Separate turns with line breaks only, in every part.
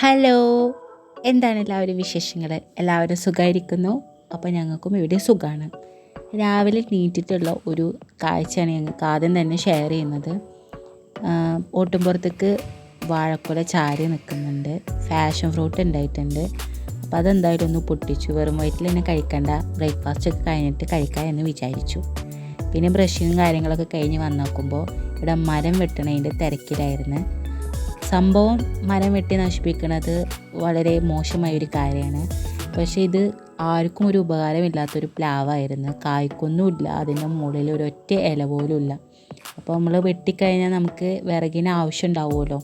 Hello. എന്താണ് എല്ലാവരും വിശേഷങ്ങൾ എല്ലാവരും സുഖമായിരിക്കുന്നു അപ്പോൾ ഞങ്ങൾക്കും ഇവിടെ സുഖമാണ് രാവിലെ നീറ്റിട്ടുള്ള ഒരു കാഴ്ചയാണ് ഞങ്ങൾക്ക് ആദ്യം തന്നെ ഷെയർ ചെയ്യുന്നത്. ഓട്ടുംപുറത്തേക്ക് വാഴക്കുല ചാരി നിൽക്കുന്നുണ്ട്. ഫാഷൻ ഫ്രൂട്ട് ഉണ്ടായിട്ടുണ്ട്. അപ്പോൾ അതെന്തായാലും ഒന്ന് പൊട്ടിച്ചു. വെറും വയറ്റിൽ തന്നെ കഴിക്കണ്ട. ബ്രേക്ക്ഫാസ്റ്റ് ഒക്കെ കഴിഞ്ഞിട്ട് കഴിക്കാം എന്ന് വിചാരിച്ചു. പിന്നെ ബ്രഷിങ്ങും കാര്യങ്ങളൊക്കെ കഴിഞ്ഞ് വന്ന് നോക്കുമ്പോൾ ഇവിടെ മരം വെട്ടണതിന്റെ തിരക്കിലായിരുന്നു. സംഭവം മരം വെട്ടി നശിപ്പിക്കുന്നത് വളരെ മോശമായ ഒരു കാര്യമാണ്. പക്ഷേ ഇത് ആർക്കും ഒരു ഉപകാരമില്ലാത്തൊരു പ്ലാവായിരുന്നു. കായ്ക്കൊന്നുമില്ല അതിന്റെ മുകളിൽ ഒരൊറ്റ ഇല പോലും ഇല്ല. അപ്പോൾ നമ്മൾ വെട്ടിക്കഴിഞ്ഞാൽ നമുക്ക് വിറകിന് ആവശ്യം ഉണ്ടാവുമല്ലോ.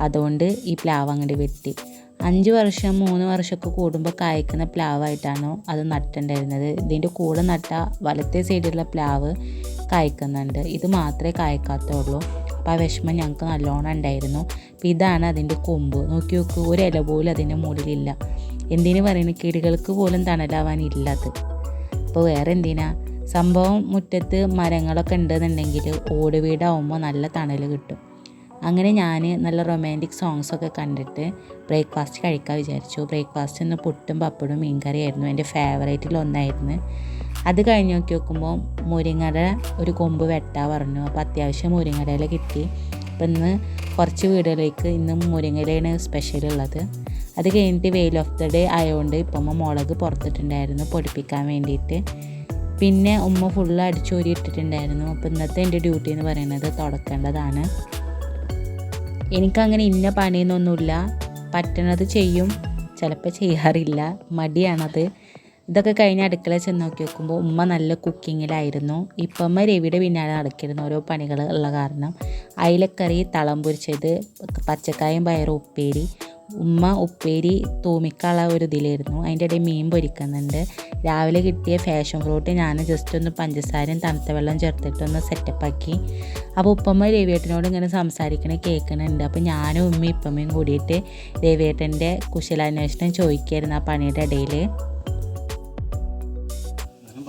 അതുകൊണ്ട് ഈ പ്ലാവ് അങ്ങോട്ട് വെട്ടി. അഞ്ച് വർഷം മൂന്ന് വർഷമൊക്കെ കൂടുമ്പോൾ കായ്ക്കുന്ന പ്ലാവായിട്ടാണ് അത് നട്ടുണ്ടായിരുന്നത്. ഇതിന്റെ കൂടെ നട്ട വലത്തെ സൈഡിലുള്ള പ്ലാവ് കായ്ക്കുന്നുണ്ട്. ഇത് മാത്രമേ കായ്ക്കാത്തുള്ളൂ. അപ്പോൾ ആ വിഷമം ഞങ്ങൾക്ക് നല്ലോണം ഉണ്ടായിരുന്നു. അപ്പം ഇതാണ് അതിന്റെ കൊമ്പ്. നോക്കി നോക്കൂ ഒരു ഇല പോലും അതിന്റെ മുകളിലില്ല. എന്തിനു പറയുന്നത് കിളികൾക്ക് പോലും തണലാവാനില്ല അത് അപ്പോൾ വേറെ എന്തിനാ? സംഭവം മുറ്റത്ത് മരങ്ങളൊക്കെ ഉണ്ടെന്നുണ്ടെങ്കിൽ ഓട് വീടാവുമ്പോൾ നല്ല തണൽ കിട്ടും. അങ്ങനെ ഞാൻ നല്ല റൊമാന്റിക് സോങ്സൊക്കെ കണ്ടിട്ട് ബ്രേക്ക്ഫാസ്റ്റ് കഴിക്കാൻ വിചാരിച്ചു. ബ്രേക്ക്ഫാസ്റ്റ് ഇന്ന് പുട്ടും പപ്പടും മീൻകറിയായിരുന്നു. എന്റെ ഫേവറേറ്റിൽ ഒന്നായിരുന്നു. അത് കഴിഞ്ഞ് നോക്കി നോക്കുമ്പോൾ മുരിങ്ങയുടെ ഒരു കൊമ്പ് വെട്ടാ പറഞ്ഞു. അപ്പോൾ അത്യാവശ്യം മുരിങ്ങയില കിട്ടി. അപ്പം ഇന്ന് കുറച്ച് വീടുകളിലേക്ക് ഇന്ന് മുരിങ്ങയിലാണ് സ്പെഷ്യൽ ഉള്ളത്. അത് കഴിഞ്ഞിട്ട് വെയിൽ ഓഫ് ദ ഡേ ആയതുകൊണ്ട് ഇപ്പം മുളക് പുറത്തിട്ടുണ്ടായിരുന്നു പൊടിപ്പിക്കാൻ വേണ്ടിയിട്ട്. പിന്നെ ഉമ്മ ഫുള്ള് അടിച്ചോരി ഇട്ടിട്ടുണ്ടായിരുന്നു. അപ്പോൾ ഇന്നത്തെ എന്റെ ഡ്യൂട്ടി എന്ന് പറയുന്നത് തുടക്കേണ്ടതാണ്. എനിക്കങ്ങനെ ഇന്ന പണിയെന്നൊന്നുമില്ല പറ്റണത് ചെയ്യും. ചിലപ്പോൾ ചെയ്യാറില്ല. മടിയാണത്. ഇതൊക്കെ കഴിഞ്ഞ് അടുക്കള ചെന്ന് നോക്കി നോക്കുമ്പോൾ ഉമ്മ നല്ല കുക്കിങ്ങിലായിരുന്നു. ഇപ്പമ്മ രവിയുടെ പിന്നാലെ നടക്കിയിരുന്നു ഓരോ പണികൾ ഉള്ള കാരണം. അയിലക്കറി തളം പൊരിച്ചത് പച്ചക്കായും പയറും ഉപ്പേരി. ഉമ്മ ഉപ്പേരി തൂമിക്കള ഒരു ഇതിലായിരുന്നു. അതിന്റെ ഇടയിൽ മീൻ പൊരിക്കുന്നുണ്ട്. രാവിലെ കിട്ടിയ ഫാഷൻ ഫ്രൂട്ട് ഞാൻ ജസ്റ്റ് ഒന്ന് പഞ്ചസാരയും തണുത്ത വെള്ളം ചേർത്തിട്ടൊന്ന് സെറ്റപ്പാക്കി അപ്പോൾ ഉപ്പമ്മ രവിയേട്ടനോട് ഇങ്ങനെ സംസാരിക്കണ കേൾക്കണുണ്ട്. അപ്പോൾ ഞാനും ഉമ്മയും ഇപ്പമ്മയും കൂടിയിട്ട് രവിയേട്ടന്റെ കുശലാന്വേഷണം ചോദിക്കായിരുന്നു ആ പണിയുടെ ഇടയിൽ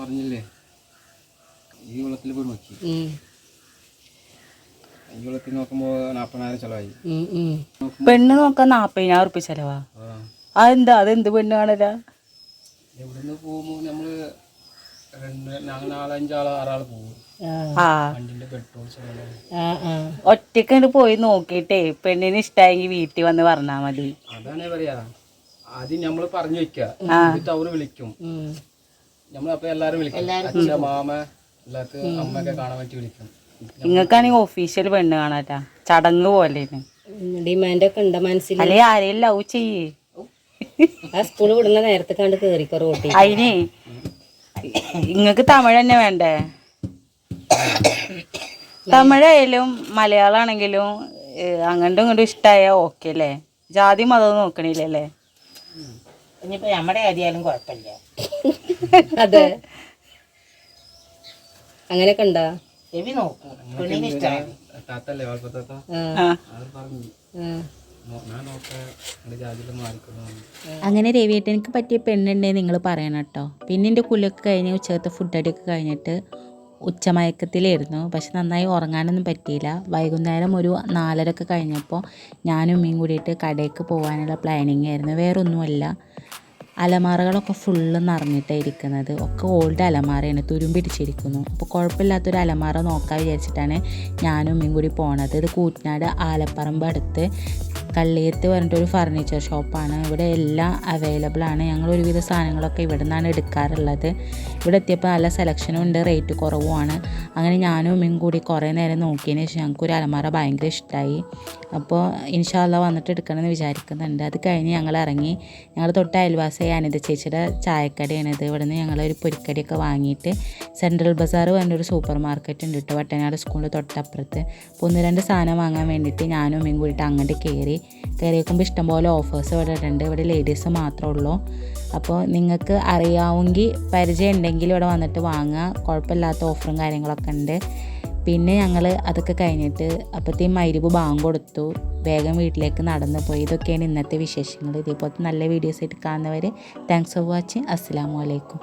പറഞ്ഞില്ലേ? ഈ വെള്ളത്തിൽ പോയി നോക്കി. ഈ വെള്ളത്തിൽ നോക്കുമ്പോ നാപ്പതിനായിരം ചിലവായി.
പെണ്ണ് നോക്കാൻ നാപ്പതിനായിരം ഉറുപ്പ്യ ചെലവാ. അതെന്താ? അതെന്ത് പെണ്ണ് കാണല
എവിടുന്ന് പോകുമ്പോ നമ്മൾ രണ്ട് ഞങ്ങൾ നാലഞ്ചാൾ ആറാൾ പോകും.
ഒറ്റക്കണ്ട് പോയി നോക്കിട്ടേ പെണ്ണിന് ഇഷ്ടായെങ്കിൽ വീട്ടിൽ വന്ന് പറഞ്ഞാ മതി.
അതാണ് പറയാ. ആദ്യം നമ്മൾ പറഞ്ഞു വെക്കാം. അവർ വിളിക്കും. നമ്മൾ അപ്പൊ എല്ലാരും വിളിക്കും. അച്ഛൻ മാമ എല്ലാവർക്കും അമ്മയൊക്കെ കാണാൻ വേണ്ടി വിളിക്കും.
നിങ്ങൾക്കാണെങ്കിൽ ഒഫീഷ്യൽ പെണ്ണ് കാണാറ്റാ ചടങ്ങ് പോലെ
ഡിമാൻഡ് ഒക്കെ ഉണ്ടോ മനസ്സിൽ
അല്ലെ ആരെയും ലവ് ചെയ്യേ.
ആ സ്കൂൾ വിടുന്ന നേരത്തെ കണ്ട് കേറിക്കോ റോട്ടി
അതിനെ നിങ്ങക്ക് തമിഴ് തന്നെ വേണ്ടേ? തമിഴായാലും മലയാളാണെങ്കിലും അങ്ങോട്ടും ഇങ്ങോട്ടും ഇഷ്ടമായ ഓക്കെ അല്ലേ? ജാതി മതം നോക്കണില്ലല്ലേ?
ഇനിയിപ്പോ നമ്മുടെ ആരിയാലും കുഴപ്പമില്ല.
അതെ. അങ്ങനെയൊക്കെ ഉണ്ടാ?
എവി നോക്കും. പെണ്ണിന് ഇഷ്ടമാണ്.
അങ്ങനെ രവിയേട്ടനിക്ക് പറ്റിയ പെണ്ണുണ്ടെങ്കിൽ നിങ്ങൾ പറയണം കേട്ടോ. പിന്നെ എന്റെ കുലൊക്കെ കഴിഞ്ഞ് ഉച്ചകത്തെ ഫുഡ് അടിയൊക്കെ കഴിഞ്ഞിട്ട് ഉച്ചമയക്കത്തിലായിരുന്നു പക്ഷെ നന്നായി ഉറങ്ങാനൊന്നും പറ്റിയില്ല. വൈകുന്നേരം ഒരു നാലരൊക്കെ കഴിഞ്ഞപ്പോൾ ഞാനും ഉമ്മയും കൂടിയിട്ട് കടയ്ക്ക് പോകാനുള്ള പ്ലാനിങ് ആയിരുന്നു. വേറൊന്നുമല്ല. അലമാറകളൊക്കെ ഫുള്ള് നിറഞ്ഞിട്ടാണ് ഇരിക്കുന്നത്. ഒക്കെ ഓൾഡ് അലമാറയാണ് തുരുമ്പിടിച്ചിരിക്കുന്നു അപ്പോൾ കുഴപ്പമില്ലാത്തൊരു അലമാറ നോക്കാൻ വിചാരിച്ചിട്ടാണ് ഞാനും ഉമ്മയും കൂടി പോണത്. ഇത് കൂറ്റനാട് ആലപ്പറമ്പ് അടുത്ത് കള്ളിയത്ത് പറഞ്ഞിട്ടൊരു ഫർണിച്ചർ ഷോപ്പാണ് ഇവിടെ എല്ലാം അവൈലബിൾ ആണ്. ഞങ്ങൾ ഒരുവിധ സാധനങ്ങളൊക്കെ ഇവിടെ നിന്നാണ് എടുക്കാറുള്ളത്. ഇവിടെ എത്തിയപ്പോൾ നല്ല സെലക്ഷനും ഉണ്ട് റേറ്റ് കുറവുമാണ് അങ്ങനെ ഞാനും ഉമ്മയും കൂടി കുറേ നേരം നോക്കിയതിന് ശേഷം ഞങ്ങൾക്ക് ഒരു അലമാര ഭയങ്കര ഇഷ്ടമായി അപ്പോൾ ഇൻഷാല്ല വന്നിട്ട് എടുക്കണമെന്ന് വിചാരിക്കുന്നുണ്ട്. അത് കഴിഞ്ഞ് ഞങ്ങൾ ഇറങ്ങി. ഞങ്ങൾ തൊട്ട് അയൽവാസി അനിത ചേച്ചിയുടെ ചായക്കടയാണിത്. ഇവിടെ നിന്ന് ഞങ്ങൾ ഒരു പൊരിക്കടിയൊക്കെ വാങ്ങിയിട്ട് സെൻട്രൽ ബസാർ പറഞ്ഞൊരു സൂപ്പർ മാർക്കറ്റ് ഉണ്ട് കേട്ടോ വട്ടനാട് സ്കൂളിന്റെ തൊട്ടപ്പുറത്ത്. അപ്പോൾ ഒന്ന് രണ്ട് സാധനം വാങ്ങാൻ വേണ്ടിയിട്ട് ഞാനും അമ്മയും കൂടിയിട്ട് അങ്ങോട്ട് കയറി കയറി വെക്കുമ്പോൾ ഇഷ്ടംപോലെ ഓഫേഴ്സ് ഇവിടെ ഉണ്ട് ഇവിടെ ലേഡീസ് മാത്രമേ ഉള്ളൂ. അപ്പോൾ നിങ്ങൾക്ക് അറിയാമെങ്കിൽ പരിചയം ഉണ്ടെങ്കിൽ ഇവിടെ വന്നിട്ട് വാങ്ങുക. കുഴപ്പമില്ലാത്ത ഓഫറും കാര്യങ്ങളൊക്കെ ഉണ്ട്. പിന്നെ ഞങ്ങൾ അതൊക്കെ കഴിഞ്ഞിട്ട് അപ്പോഴത്തേ മൈരിബ് ബാങ്ക് കൊടുത്തു. വേഗം വീട്ടിലേക്ക് നടന്നു പോയി. ഇതൊക്കെയാണ് ഇന്നത്തെ വിശേഷങ്ങൾ. ഇതേപോലത്തെ നല്ല വീഡിയോസ് ആയിട്ട് കാണുന്നവരെ താങ്ക്സ് ഫോർ വാച്ചിങ് അസ്സാം വലൈക്കും